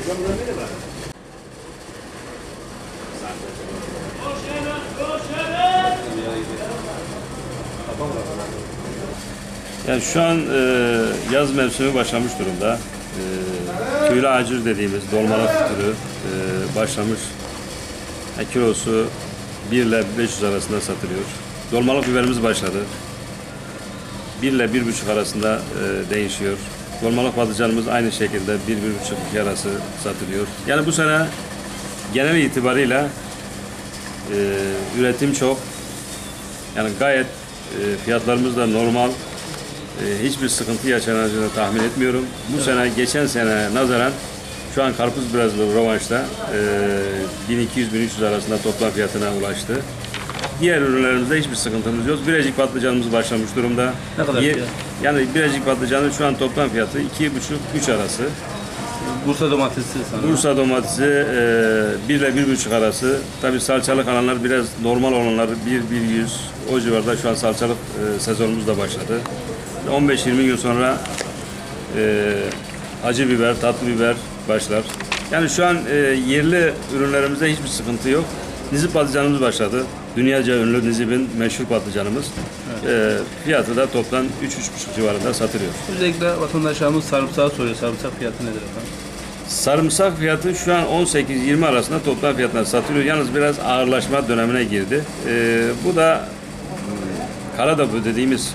Hocam buradan nereye var? Yani şu an e, yaz mevsimi başlamış durumda. E, tüylü acır dediğimiz dolmalık türü e, başlamış. E, kilosu 1 ile 500 arasında satılıyor. Dolmalık biberimiz başladı. 1 ile 1,5 arasında e, değişiyor. Dolmalık patlıcanımız aynı şekilde 1-1,5 arası satılıyor. Yani bu sene genel itibarıyla e, üretim çok. Yani gayet e, fiyatlarımız da normal. E, hiçbir sıkıntı yaşanacağını tahmin etmiyorum. Bu sene geçen sene nazaran şu an karpuz biraz rövanşta. E, 1200-1300 arasında toplam fiyatına ulaştı. Diğer ürünlerimizde hiçbir sıkıntımız yok. Birecik patlıcanımız başlamış durumda. Ne kadar Ye-? Yani birecik patlıcanın şu an toplam fiyatı 2,5-3 arası. Bursa domatesi sanırım. Bursa domatesi e, 1 ile 1,5 arası. Tabii salçalık alanlar biraz normal olanlar 1 100 o civarda şu an salçalık e, sezonumuz da başladı. 15-20 gün sonra e, acı biber, tatlı biber başlar. Yani şu an e, yerli ürünlerimizde hiçbir sıkıntı yok. Nizip patlıcanımız başladı. Dünyaca ünlü Nizip'in meşhur patlıcanımız. E, fiyatı da toplam 3-3,5 civarında satılıyor. Özellikle vatandaşlarımız sarımsağı soruyor. Sarımsak fiyatı nedir efendim? Sarımsak fiyatı şu an 18-20 arasında toplam fiyatlar satılıyor. Yalnız biraz ağırlaşma dönemine girdi. Ee, bu da e, Karadabı dediğimiz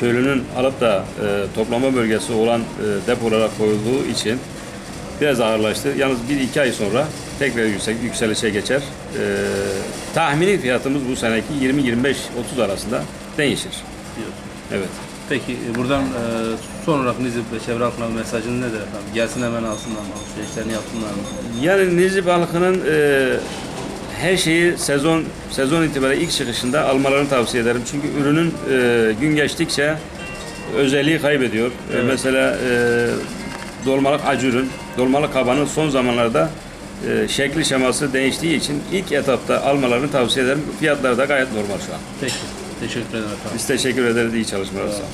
köylünün alıp da e, toplama bölgesi olan e, depolara koyulduğu için biraz ağırlaştı. Yalnız 1-2 ay sonra tekrar yüksek, yükselişe geçer. Ee, tahmini fiyatımız bu seneki 20-25-30 arasında değişir. Diyorsun. Evet. Peki e, buradan e, son olarak Nizip ve çevre halkına mesajın nedir efendim? Gelsin hemen alsınlar mı? Alışverişlerini yapsınlar mı? Yani Nizip halkının e, her şeyi sezon sezon itibariyle ilk çıkışında almalarını tavsiye ederim. Çünkü ürünün e, gün geçtikçe özelliği kaybediyor. E, mesela e, dolmalık acı ürün, dolmalık kabanın son zamanlarda e, şekli şeması değiştiği için ilk etapta almalarını tavsiye ederim. Fiyatları da gayet normal şu an. Peki. Teşekkür ederim efendim. Biz teşekkür ederiz. İyi çalışmalar. Olun.